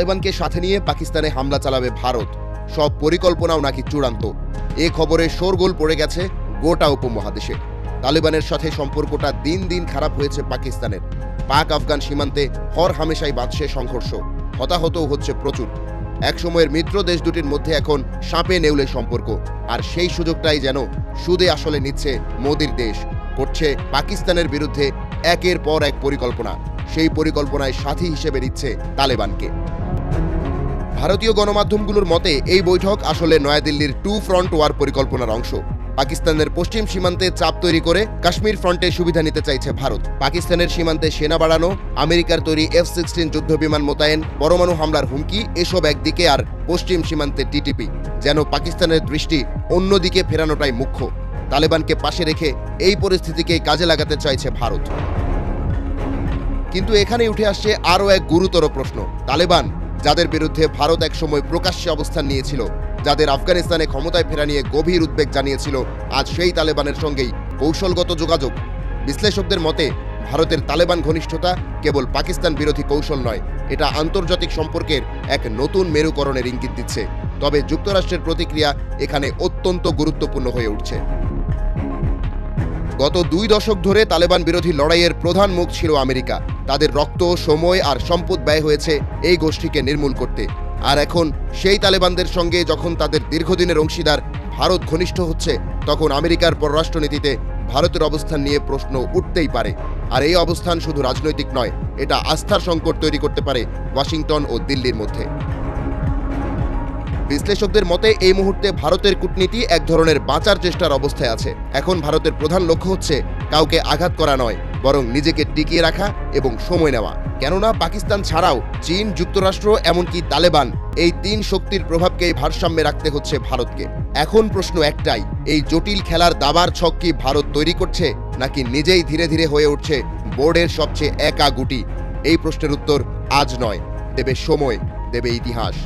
তালেবানকে সাথে নিয়ে পাকিস্তানে হামলা চালাবে ভারত। সব পরিকল্পনাও নাকি চূড়ান্ত। এ খবরে শোরগোল পড়ে গেছে গোটা উপমহাদেশে। তালেবানের সাথে সম্পর্কটা দিন দিন খারাপ হয়েছে পাকিস্তানের। পাক আফগান সীমান্তে হর হামেশাই বাঁধছে সংঘর্ষ। হতাহতও হচ্ছে প্রচুর। একসময়ের মিত্র দেশ দুটির মধ্যে এখন সাপে নেউলে সম্পর্ক। আর সেই সুযোগটাই যেন সুদে আসলে নিচ্ছে মোদির দেশ। করছে পাকিস্তানের বিরুদ্ধে একের পর এক পরিকল্পনা। সেই পরিকল্পনায় সাথী হিসেবে নিচ্ছে তালেবানকে। ভারতীয় গণমাধ্যমগুলোর মতে, এই বৈঠক আসলে নয়াদিল্লির টু ফ্রন্ট ওয়ার পরিকল্পনার অংশ। পাকিস্তানের পশ্চিম সীমান্তে চাপ তৈরি করে কাশ্মীর ফ্রন্টে সুবিধা নিতে চাইছে ভারত। পাকিস্তানের সীমান্তে সেনা বাড়ানো, আমেরিকার তৈরি এফ সিক্সটিন যুদ্ধ বিমান মোতায়েন, পরমাণু হামলার হুমকি, এসব একদিকে আর পশ্চিম সীমান্তে টিটিপি, যেন পাকিস্তানের দৃষ্টি অন্যদিকে ফেরানোটাই মুখ্য। তালেবানকে পাশে রেখে এই পরিস্থিতিকেই কাজে লাগাতে চাইছে ভারত। কিন্তু এখানে উঠে আসছে আরও এক গুরুতর প্রশ্ন, তালেবান যাদের বিরুদ্ধে ভারত একসময় প্রকাশ্যে অবস্থান নিয়েছিল, যাদের আফগানিস্তানে ক্ষমতায় ফেরা নিয়ে গভীর উদ্বেগ জানিয়েছিল, আজ সেই তালেবানের সঙ্গেই কৌশলগত যোগাযোগ। বিশ্লেষকদের মতে, ভারতের তালেবান ঘনিষ্ঠতা কেবল পাকিস্তান বিরোধী কৌশল নয়, এটা আন্তর্জাতিক সম্পর্কের এক নতুন মেরুকরণের ইঙ্গিত দিচ্ছে। তবে যুক্তরাষ্ট্রের প্রতিক্রিয়া এখানে অত্যন্ত গুরুত্বপূর্ণ হয়ে উঠছে। গত দুই দশক ধরে তালেবান বিরোধী লড়াইয়ের প্রধান মুখ ছিল আমেরিকা। তাদের রক্ত, সময় আর সম্পদ ব্যয় হয়েছে এই গোষ্ঠীকে নির্মূল করতে। আর এখন সেই তালেবানদের সঙ্গে যখন তাদের দীর্ঘদিনের অংশীদার ভারত ঘনিষ্ঠ হচ্ছে, তখন আমেরিকার পররাষ্ট্রনীতিতে ভারতের অবস্থান নিয়ে প্রশ্ন উঠতেই পারে। আর এই অবস্থান শুধু রাজনৈতিক নয়, এটা আস্থার সংকট তৈরি করতে পারে ওয়াশিংটন ও দিল্লির মধ্যে। বিশ্লেষকদের মতে, এই মুহূর্তে ভারতের কূটনীতি এক ধরনের বাঁচার চেষ্টার অবস্থায় আছে। এখন ভারতের প্রধান লক্ষ্য হচ্ছে কাউকে আঘাত করা নয়, বরং নিজেকে টিকিয়ে রাখা এবং সময় নেওয়া। কেননা পাকিস্তান ছাড়াও চীন, যুক্তরাষ্ট্র, এমনকি তালেবান এই তিন শক্তির প্রভাবকেই ভারসাম্যে রাখতে হচ্ছে ভারতকে। এখন প্রশ্ন একটাই, এই জটিল খেলার দাবার ছক কি ভারত তৈরি করছে, নাকি নিজেই ধীরে ধীরে হয়ে উঠছে বোর্ডের সবচেয়ে একা গুটি? এই প্রশ্নের উত্তর আজ নয়, দেবে সময়, দেবে ইতিহাস।